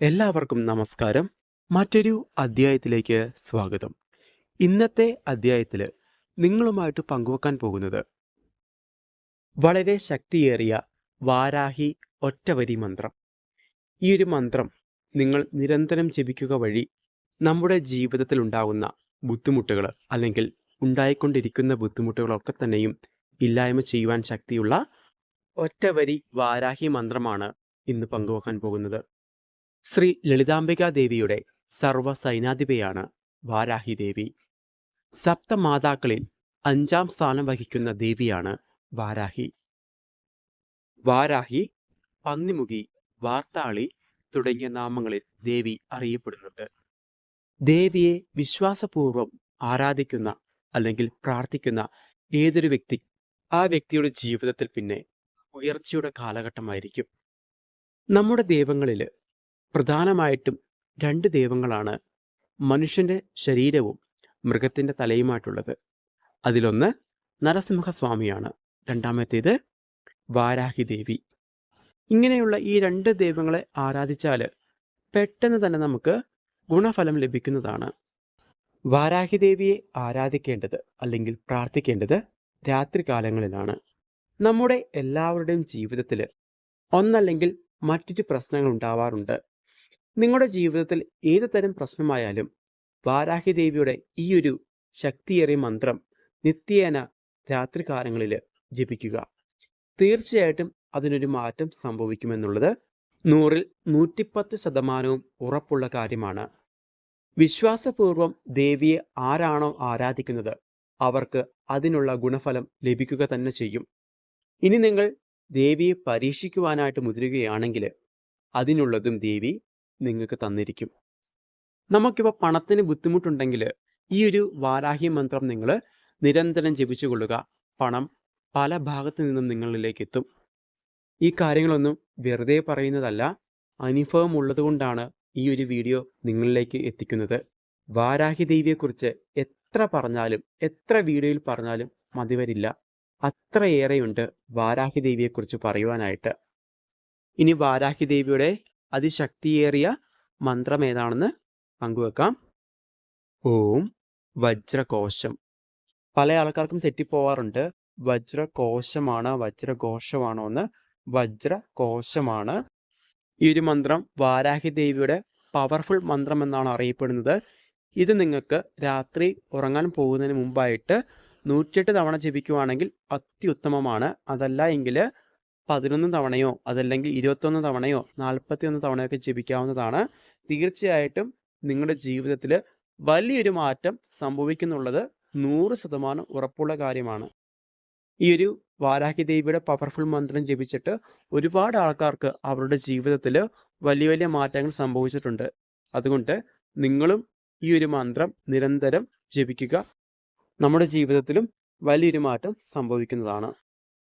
എല്ലാവർക്കും നമസ്കാരം. മറ്റൊരു അധ്യായത്തിലേക്ക് സ്വാഗതം. ഇന്നത്തെ അധ്യായത്തിൽ നിങ്ങളുമായിട്ട് പങ്കുവെക്കാൻ പോകുന്നത് വളരെ ശക്തിയേറിയ വാരാഹി ഒറ്റവരി മന്ത്രം. ഈ ഒരു മന്ത്രം നിങ്ങൾ നിരന്തരം ജപിക്കുക വഴി നമ്മുടെ ജീവിതത്തിൽ ഉണ്ടാകുന്ന ബുദ്ധിമുട്ടുകൾ അല്ലെങ്കിൽ ഉണ്ടായിക്കൊണ്ടിരിക്കുന്ന ബുദ്ധിമുട്ടുകളൊക്കെ തന്നെയും ഇല്ലായ്മ ചെയ്യുവാൻ ശക്തിയുള്ള ഒറ്റവരി വാരാഹി മന്ത്രമാണ് ഇന്ന് പങ്കുവെക്കാൻ പോകുന്നത്. ശ്രീ ലളിതാംബികാദേവിയുടെ സർവ സൈനാധിപയാണ് വാരാഹി ദേവി. സപ്തമാതാക്കളിൽ അഞ്ചാം സ്ഥാനം വഹിക്കുന്ന ദേവിയാണ് വാരാഹി. വാരാഹി പന്നിമുഖി വാർത്താളി തുടങ്ങിയ നാമങ്ങളിൽ ദേവി അറിയപ്പെടുന്നുണ്ട്. ദേവിയെ വിശ്വാസപൂർവം ആരാധിക്കുന്ന അല്ലെങ്കിൽ പ്രാർത്ഥിക്കുന്ന ഏതൊരു വ്യക്തി ആ വ്യക്തിയുടെ ജീവിതത്തിൽ പിന്നെ ഉയർച്ചയുടെ കാലഘട്ടമായിരിക്കും. നമ്മുടെ ദൈവങ്ങളിൽ പ്രധാനമായിട്ടും രണ്ട് ദൈവങ്ങളാണ് മനുഷ്യന്റെ ശരീരവും മൃഗത്തിന്റെ തലയുമായിട്ടുള്ളത്. അതിലൊന്ന് നരസിംഹസ്വാമിയാണ്. രണ്ടാമത്തേത് വാരാഹി ദേവി ഇങ്ങനെയുള്ള ഈ രണ്ട് ദൈവങ്ങളെ ആരാധിച്ചാൽ പെട്ടെന്ന് തന്നെ നമുക്ക് ഗുണഫലം ലഭിക്കുന്നതാണ്. വാരാഹി ദേവിയെ ആരാധിക്കേണ്ടത് അല്ലെങ്കിൽ പ്രാർത്ഥിക്കേണ്ടത് രാത്രികാലങ്ങളിലാണ് നമ്മുടെ എല്ലാവരുടെയും ജീവിതത്തിൽ ഒന്നല്ലെങ്കിൽ മറ്റൊരു പ്രശ്നങ്ങൾ ഉണ്ടാവാറുണ്ട്. നിങ്ങളുടെ ജീവിതത്തിൽ ഏത് തരം പ്രശ്നമായാലും വാരാഹി ദേവിയുടെ ഈ ഒരു ശക്തിയേറിയ മന്ത്രം നിത്യേന രാത്രികാലങ്ങളിൽ ജപിക്കുക. തീർച്ചയായിട്ടും അതിനൊരു മാറ്റം സംഭവിക്കുമെന്നുള്ളത് നൂറിൽ നൂറ്റിപ്പത്ത് ശതമാനവും ഉറപ്പുള്ള കാര്യമാണ്. വിശ്വാസപൂർവം ദേവിയെ ആരാണോ ആരാധിക്കുന്നത് അവർക്ക് അതിനുള്ള ഗുണഫലം ലഭിക്കുക തന്നെ ചെയ്യും. ഇനി നിങ്ങൾ ദേവിയെ പരീക്ഷിക്കുവാനായിട്ട് മുതിരുകയാണെങ്കിൽ അതിനുള്ളതും ദേവി നിങ്ങൾക്ക് തന്നിരിക്കും. നമുക്കിപ്പോൾ പണത്തിന് ബുദ്ധിമുട്ടുണ്ടെങ്കിൽ ഈ ഒരു വാരാഹി മന്ത്രം നിങ്ങൾ നിരന്തരം ജപിച്ചു കൊള്ളുക. പണം പല ഭാഗത്തു നിന്നും നിങ്ങളിലേക്ക് എത്തും. ഈ കാര്യങ്ങളൊന്നും വെറുതെ പറയുന്നതല്ല. അനുഭവം ഉള്ളതുകൊണ്ടാണ് ഈ ഒരു വീഡിയോ നിങ്ങളിലേക്ക് എത്തിക്കുന്നത്. വാരാഹി ദേവിയെക്കുറിച്ച് എത്ര പറഞ്ഞാലും എത്ര വീഡിയോയിൽ പറഞ്ഞാലും മതിവരില്ല അത്രയേറെയുണ്ട് വാരാഹി ദേവിയെക്കുറിച്ച് പറയുവാനായിട്ട്. ഇനി വാരാഹി ദേവിയുടെ അതിശക്തിയേറിയ മന്ത്രം ഏതാണെന്ന് പങ്കുവെക്കാം. ഓം വജ്രകോശം. പല ആൾക്കാർക്കും തെറ്റിപ്പോവാറുണ്ട്. വജ്രകോശമാണ് വജ്രഘോഷമാണോ എന്ന് വജ്രകോശമാണ് ഈ ഒരു മന്ത്രം. വാരാഹി ദേവിയുടെ പവർഫുൾ മന്ത്രം എന്നാണ് അറിയപ്പെടുന്നത്. ഇത് നിങ്ങൾക്ക് രാത്രി ഉറങ്ങാൻ പോകുന്നതിന് മുമ്പായിട്ട് നൂറ്റിയെട്ട് തവണ ജപിക്കുവാണെങ്കിൽ അത്യുത്തമമാണ്. അതല്ല എങ്കിൽ പതിനൊന്ന് തവണയോ അതല്ലെങ്കിൽ ഇരുപത്തൊന്ന് തവണയോ നാൽപ്പത്തിയൊന്ന് തവണയൊക്കെ ജപിക്കാവുന്നതാണ്. തീർച്ചയായിട്ടും നിങ്ങളുടെ ജീവിതത്തിൽ വലിയൊരു മാറ്റം സംഭവിക്കുന്നുള്ളത് നൂറ് ശതമാനം ഉറപ്പുള്ള കാര്യമാണ്. ഈ ഒരു വാരാഹി ദേവിയുടെ പവർഫുൾ മന്ത്രം ജപിച്ചിട്ട് ഒരുപാട് ആൾക്കാർക്ക് അവരുടെ ജീവിതത്തിൽ വലിയ വലിയ മാറ്റങ്ങൾ സംഭവിച്ചിട്ടുണ്ട്. അതുകൊണ്ട് നിങ്ങളും ഈ ഒരു മന്ത്രം നിരന്തരം ജപിക്കുക. നമ്മുടെ ജീവിതത്തിലും വലിയൊരു മാറ്റം സംഭവിക്കുന്നതാണ്.